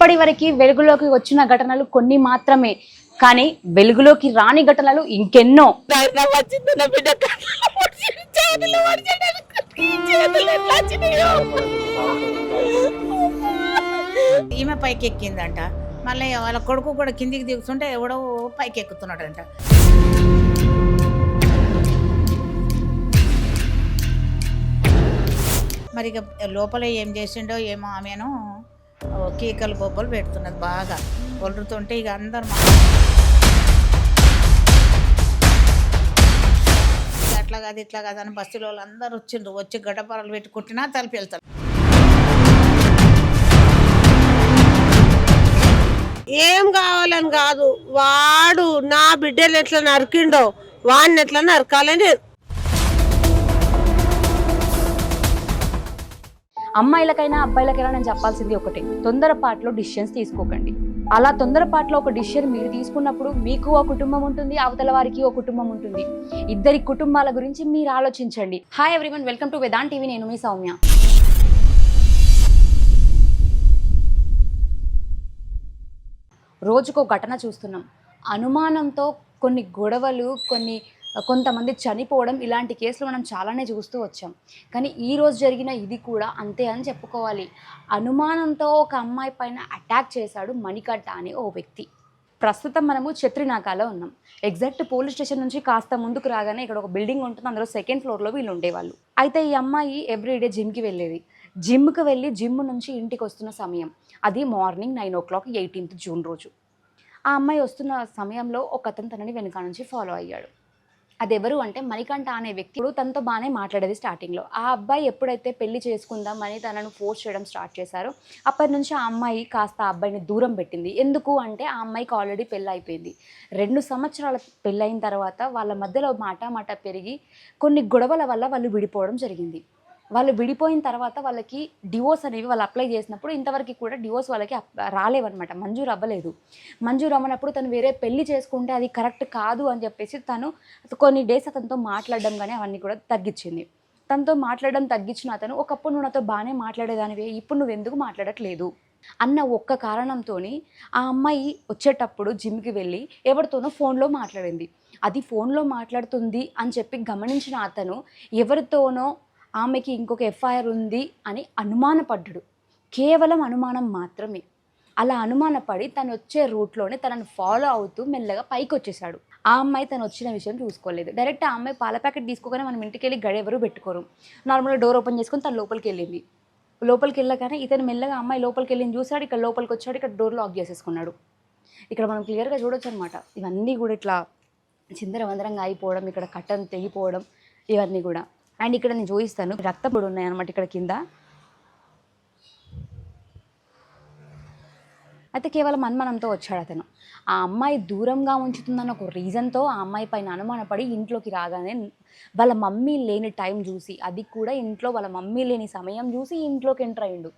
ఇప్పటి వరకు వెలుగులోకి వచ్చిన ఘటనలు కొన్ని మాత్రమే. కానీ వెలుగులోకి రాని ఘటనలు ఇంకెన్నో. ఈమె పైకి ఎక్కిందంట మళ్ళీ వాళ్ళ కొడుకు కూడా కిందికి దిగుతుంటే ఎవడో పైకి ఎక్కుతున్నాడంట మరి ఇక లోపల ఏం చేసిండో ఏమో ఆమెను కీకలు బొబ్బలు పెడుతున్నది బాగా. ఒలురుతుంటే ఇక అందరు అట్లా కాదు ఇట్లా కాదు అని బస్సులో వాళ్ళు అందరు వచ్చిండ్రు. వచ్చి గడపరలు పెట్టి కుట్టినా తలిపి వెళ్తారు. ఏం కావాలని కాదు. వాడు నా బిడ్డలు ఎట్లా నరికిండో వాడిని ఎట్లా నరకాలని అమ్మాయిలకైనా అబ్బాయిలకైనా నేను చెప్పాల్సింది ఒకటే. తొందరపాట్లో డిసిషన్స్ తీసుకోకండి. అలా తొందరపాట్లో ఒక డిసిషన్ మీరు తీసుకున్నప్పుడు మీకు ఒక కుటుంబం ఉంటుంది అవతల వారికి ఒక కుటుంబం ఉంటుంది. ఇద్దరి కుటుంబాల గురించి మీరు ఆలోచించండి. Hi everyone welcome to Vedaan TV నేను మీ సౌమ్య. రోజుకో ఘటన చూస్తున్నాం. అనుమానంతో కొన్ని గొడవలు కొన్ని కొంతమంది చనిపోవడం ఇలాంటి కేసులు మనం చాలానే చూస్తూ వచ్చాం. కానీ ఈ రోజు జరిగిన ఇది కూడా అంతే అని చెప్పుకోవాలి. అనుమానంతో ఒక అమ్మాయి పైన అటాక్ చేశాడు మణికట్ట అనే ఓ వ్యక్తి. ప్రస్తుతం మనము చత్రినాకాలో ఉన్నాం. ఎగ్జాక్ట్ పోలీస్ స్టేషన్ నుంచి కాస్త ముందుకు రాగానే ఇక్కడ ఒక బిల్డింగ్ ఉంటుంది. అందులో సెకండ్ ఫ్లోర్లో వీళ్ళు ఉండేవాళ్ళు. అయితే ఈ అమ్మాయి ఎవ్రీడే జిమ్కి వెళ్ళేది. జిమ్కి వెళ్ళి జిమ్ నుంచి ఇంటికి వస్తున్న సమయం. అది morning nine o'clock eighteenth June రోజు. ఆ అమ్మాయి వస్తున్న సమయంలో ఒక అతను తనని వెనుక నుంచి ఫాలో అయ్యాడు. అది ఎవరు అంటే మణికంఠ అనే వ్యక్తి ఇప్పుడు తనతో బాగానే మాట్లాడేది స్టార్టింగ్లో ఆ అబ్బాయి ఎప్పుడైతే పెళ్ళి చేసుకుందామని తనను ఫోర్స్ చేయడం స్టార్ట్ చేశారో అప్పటి నుంచి ఆ అమ్మాయి కాస్త ఆ అబ్బాయిని దూరం పెట్టింది. ఎందుకు అంటే ఆ అమ్మాయికి ఆల్రెడీ పెళ్ళి అయిపోయింది. రెండు సంవత్సరాల పెళ్ళైన తర్వాత వాళ్ళ మధ్యలో మాట మాట పెరిగి కొన్ని గొడవల వల్ల వాళ్ళు విడిపోవడం జరిగింది. వాళ్ళు విడిపోయిన తర్వాత వాళ్ళకి డివోర్స్ అనేవి వాళ్ళు అప్లై చేసినప్పుడు ఇంతవరకు కూడా డివోర్స్ వాళ్ళకి రాలేవన్నమాట. మంజూరు అవ్వలేదు. మంజూరు అవ్వనప్పుడు తను వేరే పెళ్ళి చేసుకుంటే అది కరెక్ట్ కాదు అని చెప్పేసి తను కొన్ని డేస్ అతనితో మాట్లాడడం కానీ అవన్నీ కూడా తగ్గించింది. తనతో మాట్లాడడం తగ్గించిన అతను ఒకప్పుడు నువ్వు నాతో బాగానే మాట్లాడేదానివే ఇప్పుడు నువ్వు ఎందుకు మాట్లాడట్లేదు? అన్న ఒక్క కారణంతో ఆ అమ్మాయి వచ్చేటప్పుడు జిమ్కి వెళ్ళి ఎవరితోనో ఫోన్లో మాట్లాడింది. అది ఫోన్లో మాట్లాడుతుంది అని చెప్పి గమనించిన అతను ఎవరితోనో ఆమెకి ఇంకొక ఎఫ్ఐఆర్ ఉంది అని అనుమానపడ్డాడు. కేవలం అనుమానం మాత్రమే. అలా అనుమానపడి తను వచ్చే రూట్లోనే తనను ఫాలో అవుతూ మెల్లగా పైకి వచ్చేసాడు ఆ అమ్మాయి తను వచ్చిన విషయం చూసుకోలేదు. డైరెక్ట్ ఆ అమ్మాయి పాల ప్యాకెట్ తీసుకోగానే మనం ఇంటికి వెళ్ళి గడి ఎవరు పెట్టుకోరు. నార్మల్గా డోర్ ఓపెన్ చేసుకొని తను లోపలికి వెళ్ళింది. లోపలికి వెళ్ళగానే ఇతను మెల్లగా అమ్మాయి లోపలికి వెళ్ళింది చూసాడు ఇక్కడ లోపలికి వచ్చాడు ఇక్కడ డోర్ లాక్ చేసేసుకున్నాడు. ఇక్కడ మనం క్లియర్గా చూడొచ్చు అనమాట ఇవన్నీ కూడా ఇట్లా చిందరవందరంగా అయిపోవడం ఇక్కడ కట్టను తెగిపోవడం ఇవన్నీ కూడా. అండ్ ఇక్కడ నేను చూపిస్తాను. రక్తపుడు ఉన్నాయి అనమాట ఇక్కడ కింద. అయితే కేవలం అనుమానంతో వచ్చాడు అతను. ఆ అమ్మాయి దూరంగా ఉంచుతుందన్న ఒక రీజన్తో ఆ అమ్మాయి పైన అనుమానపడి ఇంట్లోకి రాగానే వాళ్ళ మమ్మీ లేని టైం చూసి అది కూడా ఇంట్లో వాళ్ళ మమ్మీ లేని సమయం చూసి ఇంట్లోకి ఎంటర్ అయ్యిండు.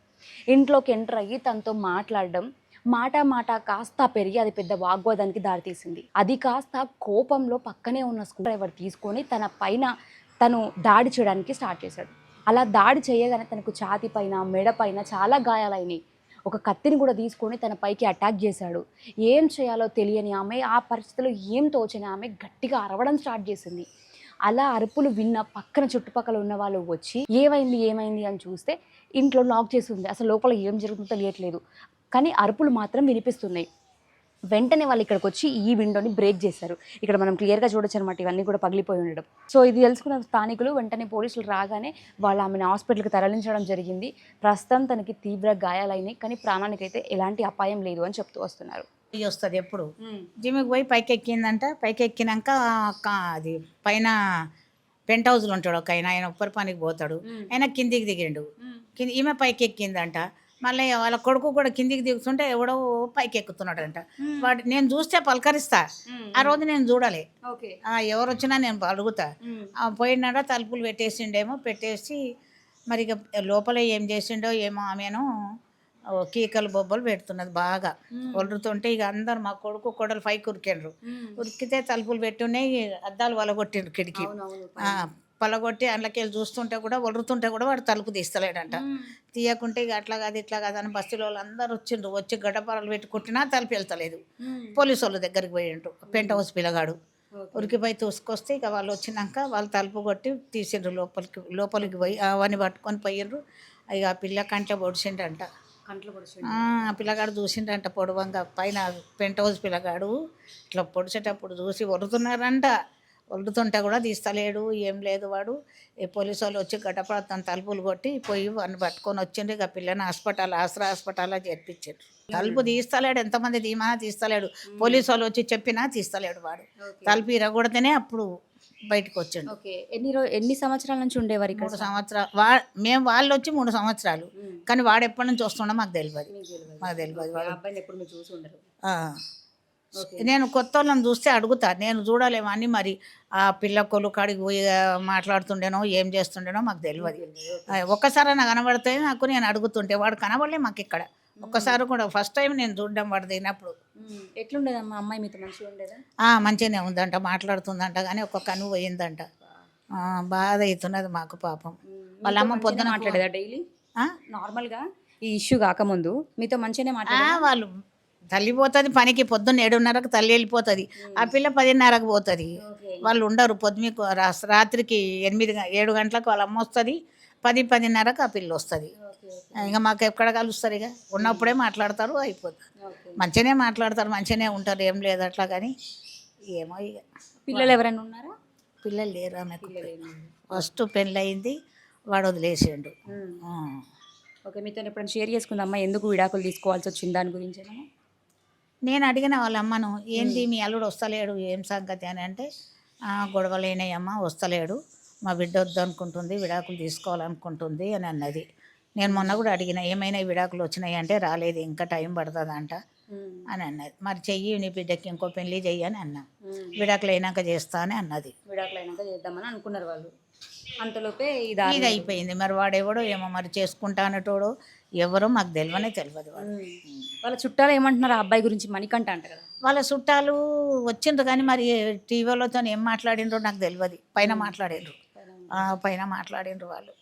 ఇంట్లోకి ఎంటర్ అయ్యి తనతో మాట్లాడడం మాట మాట కాస్త పెరిగి అది పెద్ద వాగ్వాదానికి దారితీసింది. అది కాస్త కోపంలో పక్కనే ఉన్న స్కూల్ డ్రైవర్ తీసుకొని తన పైన తను దాడి చేయడానికి స్టార్ట్ చేశాడు. అలా దాడి చేయగానే తనకు ఛాతి పైన మెడ పైన చాలా గాయాలైనాయి. ఒక కత్తిని కూడా తీసుకొని తన పైకి అటాక్ చేశాడు. ఏం చేయాలో తెలియని ఆమె ఆ పరిస్థితిలో ఏం తోచని ఆమె గట్టిగా అరవడం స్టార్ట్ చేసింది. అలా అరుపులు విన్న పక్కన చుట్టుపక్కల ఉన్న వాళ్ళు వచ్చి ఏమైంది ఏమైంది? అని చూస్తే ఇంట్లో లాక్ చేసి ఉంది. అసలు లోపల ఏం జరుగుతుందో తెలియట్లేదు. కానీ అరుపులు మాత్రం వినిపిస్తున్నాయి. వెంటనే వాళ్ళు ఇక్కడికి వచ్చి ఈ విండోని బ్రేక్ చేశారు. ఇక్కడ మనం క్లియర్గా చూడొచ్చు అనమాట ఇవన్నీ కూడా పగిలిపోయి ఉండడం. సో ఇది తెలుసుకున్న స్థానికులు వెంటనే పోలీసులు రాగానే వాళ్ళు ఆమెను హాస్పిటల్కి తరలించడం జరిగింది. ప్రస్తుతం తనకి తీవ్ర గాయాలైనాయి కానీ ప్రాణానికైతే ఎలాంటి అపాయం లేదు అని చెప్తూ వస్తున్నారు. వస్తుంది ఎప్పుడు? జిమ్కి పోయి పైకి ఎక్కిందంట పైకి ఎక్కినాక అది పైన పెంట్ హౌస్లో ఉంటాడు ఒక ఆయన. ఆయన ఉప్పరి పనికి పోతాడు. ఆయన కిందికి దిగిండు. కింది ఈమె పైకి ఎక్కిందంట మళ్ళీ వాళ్ళ కొడుకు కూడా కిందికి దిగుతుంటే ఎవడో పైకి ఎక్కుతున్నాడంట వాడు నేను చూస్తే పలకరిస్తా. ఆ రోజు నేను చూడాలి. ఎవరు వచ్చినా నేను అడుగుతా. పోయినాడ తలుపులు పెట్టేసిండేమో పెట్టేసి మరి ఇక లోపల ఏం చేసిండో ఏమో ఆమెను కీకలు బొబ్బలు పెడుతున్నది బాగా. ఒలురుతుంటే ఇక అందరు మా కొడుకు కొడలు పైకి ఉరికిండ్రు. ఉరికితే తలుపులు పెట్టున్నాయి అద్దాలు వలగొట్టిండ్రు కిటికీ. పలగొట్టి అందులోకెళ్ళి చూస్తుంటే కూడా ఒరుతుంటే కూడా వాడు తలుపు తీస్తలేడంట. తీయకుంటే ఇక అట్లా కాదు ఇట్లా కాదు అని బస్తీలో వాళ్ళందరూ వచ్చిండ్రు. వచ్చి గడ్డపారలు పెట్టి కొట్టినా తలుపు వెళ్తలేదు. పోలీసు వాళ్ళ దగ్గరికి పోయిండ్రు. పెంట్ హౌస్ పిల్లగాడు. ఉరికిపోయి తూసుకొస్తే ఇక వాళ్ళు వచ్చినాక వాళ్ళు తలుపు కొట్టి తీసిండ్రు లోపలికి లోపలికి పోయి అవన్నీ పట్టుకొని పోయిండ్రు. ఇక ఆ పిల్ల కంట్లో పొడిచిండంట ఆ పిల్లగాడు చూసిండంట పొడవంగా. పైన పెంట్ హౌస్ పిల్లగాడు ఇట్లా పొడిచేటప్పుడు చూసి వరుతున్నారంట వరుతుంటే కూడా తీస్తలేడు ఏం లేదు వాడు. పోలీసు వాళ్ళు వచ్చి గడ్డపడతాం తలుపులు కొట్టి పోయి వాడిని పట్టుకొని వచ్చిండ్రు ఇక పిల్లని హాస్పిటల్ ఆసరా హాస్పిటల్లో చేర్పించారు తలుపు తీస్తలేడు ఎంతమంది తీమన్నా తీస్తలేడు. పోలీసు వాళ్ళు వచ్చి చెప్పినా తీస్తలేడు వాడు. తలుపు ఇరగొడితేనే అప్పుడు బయటకు వచ్చిండు. ఓకే. ఎన్ని రో ఎన్ని సంవత్సరాల నుంచి ఉండేవారు ఇక్కడ మూడు సంవత్సరాలు. వా మేము వాళ్ళు వచ్చి మూడు సంవత్సరాలు. కానీ వాడు ఎప్పటి నుంచి వస్తుండో మాకు తెలియదు మాకు తెలియదు వాడు. అబ్బాయిని ఎప్పుడు చూసి ఉండరు. నేను కొత్త వాళ్ళని చూస్తే అడుగుతా నేను చూడలేమో అని మరి ఆ పిల్ల కొలు కాడికి పోయి మాట్లాడుతుండేనో ఏం చేస్తుండేనో మాకు తెలియదు ఒక్కసారి నాకు కనబడితే నాకు నేను అడుగుతుంటే వాడు కనబడలే మాకు ఇక్కడ ఒక్కసారి కూడా ఫస్ట్ టైం నేను చూడడం వాడు తినప్పుడు. ఎట్లుండేదమ్మా? అమ్మాయి మీతో మంచిగా ఉండేదా? ఆ, మంచిగానే ఉందంట మాట్లాడుతుందంట కానీ ఒక కను పోయిందంట. బాధ అవుతున్నది మాకు పాపం. వాళ్ళ అమ్మ పొద్దున మాట్లాడేదా డైలీ? నార్మల్గా ఈ ఇష్యూ కాకముందు మీతో మంచిగానే ఆ, మాట్లాడేదా? వాళ్ళు తల్లి పోతుంది పనికి పొద్దున్న ఏడున్నరకు తల్లి వెళ్ళిపోతుంది. ఆ పిల్ల పదిన్నరకు పోతుంది. వాళ్ళు ఉండరు పొద్దుమికు రా- రాత్రికి ఎనిమిది ఏడు గంటలకు వాళ్ళ అమ్మ వస్తుంది పది పదిన్నరకు ఆ పిల్ల వస్తుంది. ఇంకా మాకు ఎక్కడ కలుస్తారు ఇక? ఉన్నప్పుడే మాట్లాడతారు అయిపోతుంది మంచిగానే మాట్లాడతారు మంచిగానే ఉంటారు ఏం లేదు అట్లా కానీ ఏమో ఇక. పిల్లలు ఎవరైనా ఉన్నారా? పిల్లలు లేరు ఆమెకు. ఫస్ట్ పెళ్ళయింది వాడు వదిలేసిండు. ఓకే మీతో ఎప్పుడైనా షేర్ చేసుకుందామా? ఎందుకు విడాకులు తీసుకోవాల్సి వచ్చింది దాని గురించి నేను అడిగిన వాళ్ళ అమ్మను ఏంది మీ అల్లుడు వస్తలేడు ఏం సంగతి? అని అంటే "ఆ, గొడవలేనాయమ్మ వస్తలేడు. మా బిడ్డ వద్దు అనుకుంటుంది విడాకులు తీసుకోవాలనుకుంటుంది అని అన్నది. నేను మొన్న కూడా అడిగిన ఏమైనా విడాకులు వచ్చినాయి అంటే రాలేదు ఇంకా టైం పడుతుందంట అని అన్నది. మరి చెయ్యి నీ బిడ్డకి ఇంకో పెళ్ళి చెయ్యి అని అన్నా. విడాకులు అయినాక చేస్తా అని అన్నది. విడాకులు అయినాక చేద్దామని అనుకున్నారు వాళ్ళు. అంతలోపే ఇది అయిపోయింది మరి వాడెవడో ఏమో మరి చేసుకుంటా అనేటోడు ఎవరో మాకు తెలియనే తెలియదు వాళ్ళ. చుట్టాలు ఏమంటున్నారు ఆ అబ్బాయి గురించి? మణికంఠ అంట కదా. వాళ్ళ చుట్టాలు వచ్చిండ్రు కానీ మరి టీవీలతో ఏం మాట్లాడిండ్రో నాకు తెలియదు పైన మాట్లాడిండ్రు. పైన మాట్లాడిండ్రు. వాళ్ళు.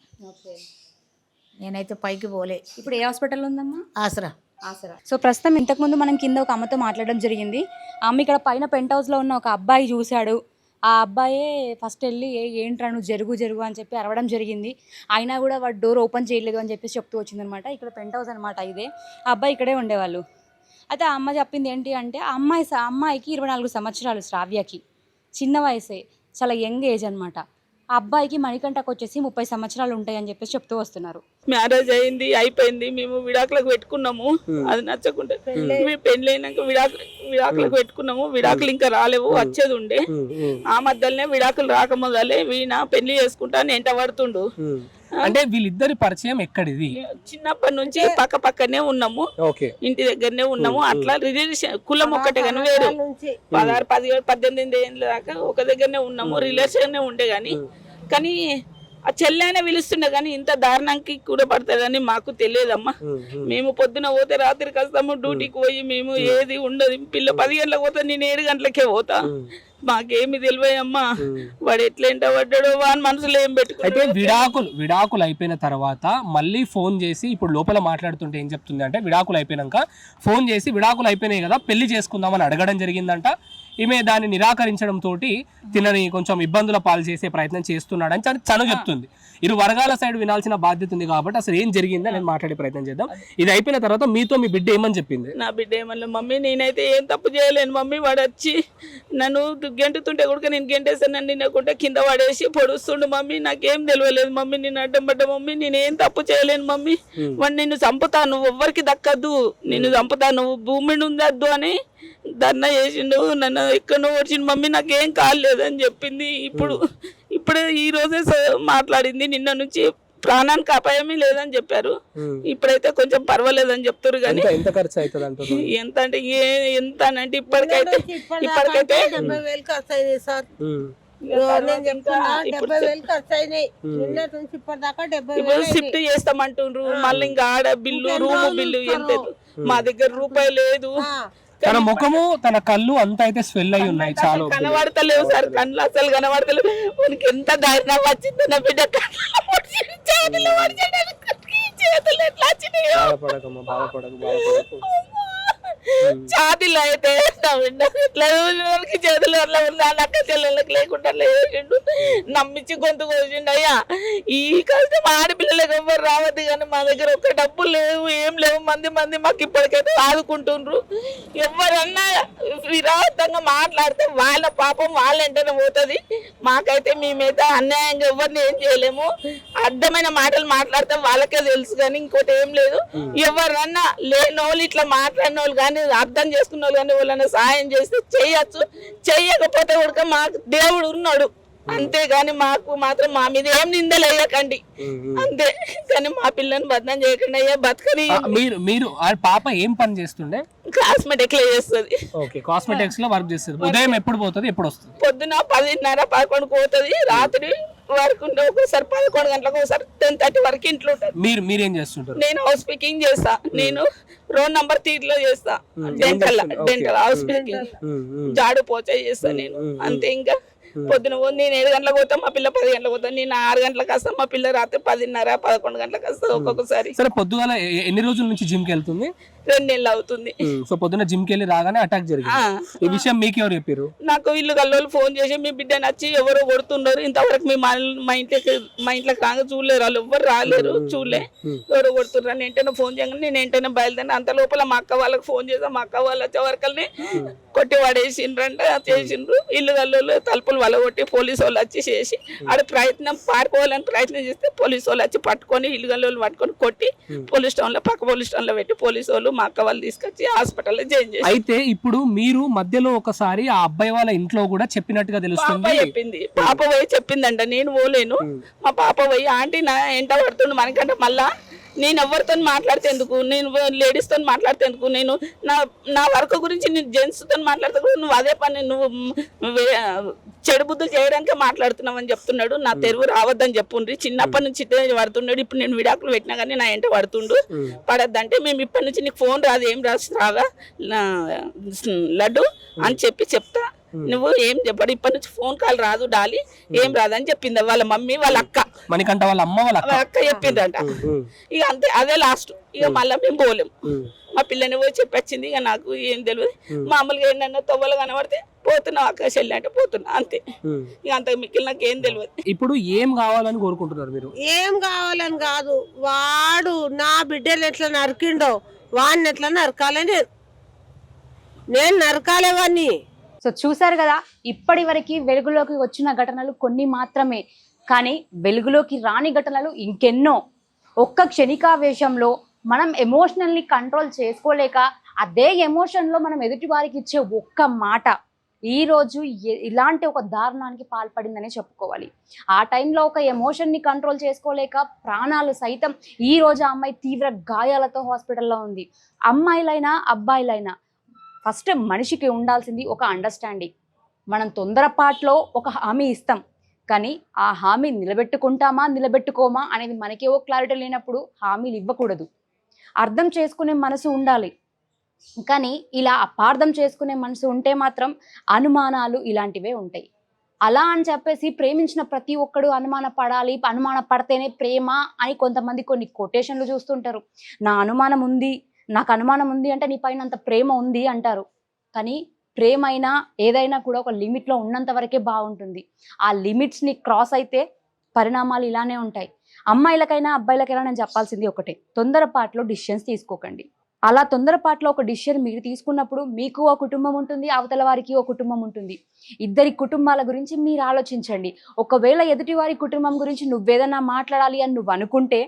నేనైతే పైకి పోలే. ఇప్పుడు ఏ హాస్పిటల్ ఉందమ్మా? ఆసరా. ఆసరా. సో ప్రస్తుతం ఇంతకుముందు మనం కింద ఒక అమ్మతో మాట్లాడడం జరిగింది. ఆమె ఇక్కడ పైన పెంట్ హౌస్లో ఉన్న ఒక అబ్బాయి చూశాడు. ఆ అబ్బాయే ఫస్ట్ వెళ్ళి ఏ ఏంట్రా నువ్వు జరుగు జరుగు అని చెప్పి అరవడం జరిగింది. అయినా కూడా వాడు డోర్ ఓపెన్ చేయలేదు అని చెప్పేసి చెప్తూ వచ్చిందనమాట. ఇక్కడ పెంట్ హౌస్ అనమాట ఇదే. ఆ అబ్బాయి ఇక్కడే ఉండేవాళ్ళు. అయితే ఆ అమ్మ చెప్పింది ఏంటి అంటే ఆ అమ్మాయి ఆ అమ్మాయికి ఇరవై నాలుగు సంవత్సరాలు శ్రావ్యకి. చిన్న వయసే. చాలా యంగ్ ఏజ్ అనమాట. ఆ అబ్బాయికి మణికంఠకు వచ్చేసి ముప్పై సంవత్సరాలు ఉంటాయని చెప్పేసి చెప్తూ వస్తున్నారు. మ్యారేజ్ అయింది అయిపోయింది మేము విడాకులకు పెట్టుకున్నాము. అది నచ్చకుంటే మేము పెళ్ళి అయినాక విడాకులు విడాకులకు పెట్టుకున్నాము. విడాకులు ఇంకా రాలేవు వచ్చేది ఉండే ఆ మధ్యలోనే విడాకులు రాకముందలే వీణ పెళ్ళి చేసుకుంటా ఎంట పడుతుండు. అంటే వీళ్ళిద్దరి పరిచయం ఎక్కడిది? చిన్నప్పటి నుంచి పక్క పక్కనే ఉన్నాము. ఓకే. ఇంటి దగ్గరనే ఉన్నాము. అట్లా రిలేషన్ కులం ఒక్కటే కానీ వేరు. పదహారు పదిహేడు పద్దెనిమిది ఏళ్ళ దాకా ఒక దగ్గరనే ఉన్నాము. రిలేషన్ ఉండే గాని కానీ ఆ చెల్లెనే పిలుస్తుండే కానీ ఇంత దారుణానికి కూడా పడుతుందని మాకు తెలియదమ్మా. మేము పొద్దున పోతే రాత్రికి వస్తాము డ్యూటీకి పోయి మేము ఏది ఉండదు. పిల్ల పది గంటలకు పోతా నేను ఏడు గంటలకే పోతా. మాకేమి తెలివయ్యమ్మా వాడు ఎట్లా ఎంట పడ్డాడో వాని మనసులో ఏం అయితే పెట్టుకున్నాడు విడాకులు విడాకులు అయిపోయిన తర్వాత మళ్ళీ ఫోన్ చేసి ఇప్పుడు లోపల మాట్లాడుతుంటే ఏం చెప్తుంది అంటే విడాకులు అయిపోయినాక ఫోన్ చేసి విడాకులు అయిపోయినాయి కదా పెళ్ళి చేసుకుందామని అడగడం జరిగిందంట. ఈమె దాన్ని నిరాకరించడం తోటి తినని కొంచెం ఇబ్బందుల పాలు చేసే ప్రయత్నం చేస్తున్నాడని చను- చను చెప్తుంది. ఇరు వర్గాల సైడ్ వినాల్సిన బాధ్యత ఉంది కాబట్టి అసలు ఏం జరిగిందో నేను మాట్లాడే ప్రయత్నం చేద్దాం. ఇది అయిపోయిన తర్వాత మీతో మీ బిడ్డ ఏమని చెప్పింది? నా బిడ్డ ఏమన్నా మమ్మీ నేనైతే ఏం తప్పు చేయలేను. మమ్మీ వాడు వచ్చి నన్ను గెంటుతుంటే కూడా నేను గెంటేసాను నిన్నకుంటే కింద పడేసి పొడుస్తుండు. మమ్మీ నాకేం తెలియలేదు. మమ్మీ నేను అడ్డం పడ్డ. మమ్మీ నేనేం తప్పు చేయలేను. మమ్మీ వాడు నిన్ను చంపుతా నువ్వు ఎవ్వరికి దక్కద్దు. నిన్ను చంపుతా నువ్వు భూమిని ఉండద్దు అని ధర్నా చేసిండు నన్ను ఎక్కడో వచ్చిండు మమ్మీ నాకేం కాలేదు అని చెప్పింది. ఇప్పుడు ఇప్పుడే ఈ రోజే మాట్లాడింది నిన్న నుంచి ప్రాణానికి అపాయమే లేదని చెప్పారు. ఇప్పుడైతే కొంచెం పర్వాలేదని చెప్తారు కానీ ఎంత ఎంత ఖర్చు అవుతుంది అంటారు ఎంత అంటే ఏ ఎంత అంటే ఇప్పటికైతే ఇప్పటికైతే డెబ్బై వేలు ఖర్చు అయినాయి సార్ ఇక నేను చెప్తున్నా ఇప్పుడు డెబ్బై వేలు ఖర్చు అయినాయి నిన్న నుంచి ఇప్పటిదాకా డెబ్బై ఇప్పుడు వేలు షిఫ్ట్ చేస్తామంటుండ్రు మళ్ళీ ఇంకా ఆడ బిల్లు రూమ్ బిల్లు ఎంత? మా దగ్గర రూపాయి లేదు. తన ముఖము తన కళ్ళు అంతా అయితే స్వెల్ అయి ఉన్నాయి చాలా కనబడతలేవు సార్ కళ్ళు అసలు కనబడతలేవు. మనకి ఎంత ధైర్యం వచ్చింది నా బిడ్డ చేతులు చేతులు ఎట్లా వచ్చినాయో బాధపడకమ్మా బాధపడకు. బాధపడకు ఛాతీలో అయితే ఇట్లా వాళ్ళకి చేతులు అట్లా ఉంది ఆ నక్క చెల్లెళ్ళకి లేకుండా లేచిండు. నమ్మించి గొంతు కోసిండు. అయ్యా ఈ కష్టం ఆడపిల్లలకు ఎవ్వరు రావద్దు కానీ మా దగ్గర ఒక్క డబ్బులు లేవు ఏం లేవు. మంది మంది మాకు ఇప్పటికైతే ఆదుకుంటుండ్రు. ఎవరన్నా విరాతంగా మాట్లాడితే వాళ్ళ పాపం వాళ్ళ వెంటనే పోతుంది. మాకైతే మేమైతే అన్యాయంగా ఎవరిని ఏం చేయలేము. అర్థమైన మాటలు మాట్లాడితే వాళ్ళకే తెలుసు కానీ ఇంకోటి ఏం లేదు. ఎవరన్నా లేని వాళ్ళు ఇట్లా మాట్లాడిన వాళ్ళు కానీ అర్థం చేసుకున్న వాళ్ళు కానీ వాళ్ళని సహాయం చేస్తే చేయొచ్చు. చెయ్యకపోతే కూడా మాకు దేవుడు ఉన్నాడు. అంతేగాని మాకు మాత్రం మా మీద ఏం నిందలేయకండి అంతే. కానీ మా పిల్లని బదనం చేయకుండా అయ్యా బతకని. మీరు మీరు ఆ పాప ఏం పని చేస్తుండే? కాస్మెటిక్లో చేస్తుంది. ఓకే కాస్మెటిక్స్లో వర్క్ చేస్తుంది. ఉదయం ఎప్పుడు పోతుంది? ఎప్పుడు వస్తుంది? పొద్దున పదిన్నర పదకొండుకు పోతుంది. రాత్రి వరకు ఉంటే ఒక్కోసారి పదకొండు గంటలకు ఒకసారి టెన్ థర్టీ వరకు ఇంట్లో ఉంటుంది మీరు మీరేం చేస్తుంటారు? నేను హౌస్ పికింగ్ చేస్తా. నేను రోడ్ నంబర్ తీర్లో చేస్తా. డెంటల్ డెంటల్ హౌస్ పికింగ్ జాడు పోచ చేస్తా నేను. అంతే ఇంకా పొద్దున నేను ఏడు గంటలకు పోతా మా పిల్ల పది గంటలకు పోతా. నేను ఆరు గంటలకు వస్తా మా పిల్ల రాత్రి పదిన్నర పదకొండు గంటలకు వస్తుంది ఒక్కొక్కసారి. సరే పొద్దుగాల ఎన్ని రోజుల నుంచి జిమ్కి వెళ్తుంది? రెండు నెలలు అవుతుంది సో పొద్దున్న జిమ్కి వెళ్ళి రాగానే అటాక్ జరిగింది. ఈ విషయం మీకు ఎవరు చెప్పారు నాకు ఇల్లు గల్లోళ్ళు ఫోన్ చేసి మీ బిడ్డ నచ్చి ఎవరో కొడుతున్నారు. ఇంతవరకు మీ మా ఇంట్లోకి మా ఇంట్లోకి రాగా చూడలేరు. వాళ్ళు ఎవ్వరు రాలేరు. చూడలే. ఎవరో కొడుతున్నారు. అని వెంటనే ఫోన్ చేయగానే నేను వెంటనే బయలుదేరిన అంత లోపల మా అక్క వాళ్ళకి ఫోన్ చేసా మా అక్క వాళ్ళు వచ్చే వరకల్ని కొట్టి పడేసిండ్రంట చేసిండ్రు. ఇల్లు గల్లోళ్ళు తలుపులు వల కొట్టి పోలీసు వాళ్ళు వచ్చి చేసి ఆడ ప్రయత్నం పారిపోవాలని ప్రయత్నం చేస్తే పోలీసు వాళ్ళు వచ్చి పట్టుకొని ఇల్లు గల్లోళ్ళు పట్టుకొని కొట్టి పోలీస్ స్టేషన్లో పక్క పోలీస్ స్టేషన్లో పెట్టి పోలీసు వాళ్ళు మా అక్క వాళ్ళు తీసుకొచ్చి హాస్పిటల్లో జాయిన్ చేసి అయితే ఇప్పుడు మీరు మధ్యలో ఒకసారి ఆ అబ్బాయి వాళ్ళ ఇంట్లో కూడా చెప్పినట్టుగా పాప తెలుస్తుంది. చెప్పింది. పాప పోయి చెప్పిందంట నేను పోలేను. మా పాప పోయి ఆంటీ నా ఎంట పడుతుండు మనకంటే మళ్ళా. నేను ఎవరితో మాట్లాడితేందుకు? నేను లేడీస్తో మాట్లాడితేందుకు? నేను నా నా వర్క్ గురించి నేను జెంట్స్తో మాట్లాడితే కూడా నువ్వు అదే పని నువ్వు వే- చెడు బుద్ధులు చేయడానికే మాట్లాడుతున్నావు అని చెప్తున్నాడు. నా తెరువు రావద్దని చెప్పుండ్రి. చిన్నప్పటి నుంచి పడుతున్నాడు ఇప్పుడు నేను విడాకులు పెట్టినా కానీ నా ఎంట పడుతుండు పడద్దంటే మేము ఇప్పటి నుంచి నీకు ఫోన్ రాదు ఏం రాసి రాగా లడ్డు అని చెప్పి చెప్తా. నువ్వు ఏం చెప్పడు. ఇప్పటి నుంచి ఫోన్ కాల్ రాదు డాలి. ఏం రాదని చెప్పింది. వాళ్ళ మమ్మీ వాళ్ళ అక్క. మనకంట వాళ్ళ అమ్మ వాళ్ళ అక్క. వాళ్ళ అక్క చెప్పిందంట. ఇక అంతే అదే లాస్ట్ ఇక మళ్ళీ మేము పోలేం. మా పిల్లని పోయి చెప్పొచ్చింది. ఇక నాకు ఏం తెలియదు మామూలుగా ఏంటన్నా తొవ్వలు కనబడితే పోతున్నావు అక్క చెల్లి అంటే పోతున్నా అంతే. ఇక అంత మిక్కిలి నాకు ఏం తెలియదు ఇప్పుడు ఏం కావాలని కోరుకుంటున్నారు మీరు? ఏం కావాలని కాదు. వాడు నా బిడ్డలు ఎట్లా నరికిండో వాడిని ఎట్లా నరకాలని నేను నరకాలే వాడిని సో చూసారు కదా ఇప్పటి వరకు వెలుగులోకి వచ్చిన ఘటనలు కొన్ని మాత్రమే. కానీ వెలుగులోకి రాని ఘటనలు ఇంకెన్నో. ఒక్క క్షణికావేశంలో మనం ఎమోషనల్ని కంట్రోల్ చేసుకోలేక అదే ఎమోషన్లో మనం ఎదుటి వారికి ఇచ్చే ఒక్క మాట ఈ రోజు ఇలాంటి ఒక దారుణానికి పాల్పడిందనే చెప్పుకోవాలి. ఆ టైంలో ఒక ఎమోషన్ని కంట్రోల్ చేసుకోలేక ప్రాణాలు సైతం ఈ రోజు ఆ అమ్మాయి తీవ్ర గాయాలతో హాస్పిటల్లో ఉంది. అమ్మాయిలైనా అబ్బాయిలైనా ఫస్ట్ మనిషికి ఉండాల్సింది ఒక అండర్స్టాండింగ్ మనం తొందరపాట్లో ఒక హామీ ఇస్తాం. కానీ ఆ హామీ నిలబెట్టుకుంటామా నిలబెట్టుకోమా అనేది మనకేవో క్లారిటీ లేనప్పుడు హామీలు ఇవ్వకూడదు. అర్థం చేసుకునే మనసు ఉండాలి. కానీ ఇలా అపార్థం చేసుకునే మనసు ఉంటే మాత్రం అనుమానాలు ఇలాంటివే ఉంటాయి. అలా అని చెప్పేసి ప్రేమించిన ప్రతి ఒక్కడు అనుమాన పడాలి అనుమాన పడితేనే ప్రేమ అని కొంతమంది కొన్ని కొటేషన్లు చూస్తుంటారు. నా అనుమానం ఉంది నాకు అనుమానం ఉంది అంటే నీ పైన అంత ప్రేమ ఉంది అంటారు. కానీ ప్రేమ అయినా ఏదైనా కూడా ఒక లిమిట్లో ఉన్నంత వరకే బాగుంటుంది. ఆ లిమిట్స్ని క్రాస్ అయితే పరిణామాలు ఇలానే ఉంటాయి. అమ్మాయిలకైనా అబ్బాయిలకైనా నేను చెప్పాల్సింది ఒకటే. తొందరపాట్లో డిసిషన్స్ తీసుకోకండి. అలా తొందరపాట్లో ఒక డిసిషన్ మీరు తీసుకున్నప్పుడు మీకు ఓ కుటుంబం ఉంటుంది అవతల వారికి ఓ కుటుంబం ఉంటుంది. ఇద్దరి కుటుంబాల గురించి మీరు ఆలోచించండి. ఒకవేళ ఎదుటి వారి కుటుంబం గురించి నువ్వేదన్నా మాట్లాడాలి అని నువ్వు అనుకుంటే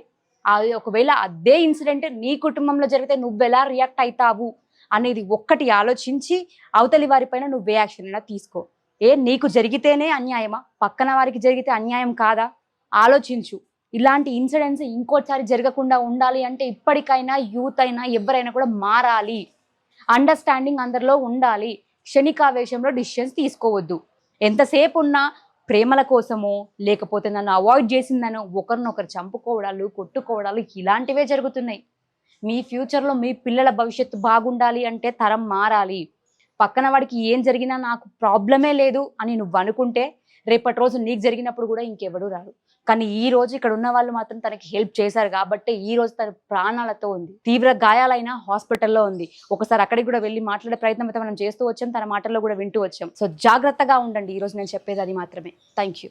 అది ఒకవేళ అదే ఇన్సిడెంట్ నీ కుటుంబంలో జరిగితే నువ్వెలా రియాక్ట్ అవుతావు అనేది ఒక్కటి ఆలోచించి అవతలి వారిపైన నువ్వే యాక్షన్ అయినా తీసుకో. ఏ నీకు జరిగితేనే అన్యాయమా? పక్కన వారికి జరిగితే అన్యాయం కాదా? ఆలోచించు. ఇలాంటి ఇన్సిడెంట్స్ ఇంకోసారి జరగకుండా ఉండాలి అంటే ఇప్పటికైనా యూత్ అయినా ఎవరైనా కూడా మారాలి. అండర్స్టాండింగ్ అందరిలో ఉండాలి. క్షణికావేశంలో డిసిషన్స్ తీసుకోవద్దు. ఎంతసేపు ఉన్నా ప్రేమల కోసమో లేకపోతే నన్ను అవాయిడ్ చేసిందనో ఒకరినొకరు చంపుకోవడాలు కొట్టుకోవడాలు ఇలాంటివే జరుగుతున్నాయి. మీ ఫ్యూచర్లో మీ పిల్లల భవిష్యత్తు బాగుండాలి అంటే తరం మారాలి. పక్కన వాడికి ఏం జరిగినా నాకు ప్రాబ్లమే లేదు అని నువ్వు అనుకుంటే రేపటి రోజు నీకు జరిగినప్పుడు కూడా ఇంకెవడు రాడు. కానీ ఈ రోజు ఇక్కడ ఉన్న వాళ్ళు మాత్రం తనకి హెల్ప్ చేశారు కాబట్టి ఈ రోజు తన ప్రాణాలతో ఉంది. తీవ్ర గాయాలైన హాస్పిటల్లో ఉంది. ఒకసారి అక్కడికి కూడా వెళ్ళి మాట్లాడే ప్రయత్నం అయితే మనం చేస్తూ వచ్చాం తన మాటల్లో కూడా వింటూ వచ్చాం. సో జాగ్రత్తగా ఉండండి. ఈ రోజు నేను చెప్పేది అది మాత్రమే. Thank you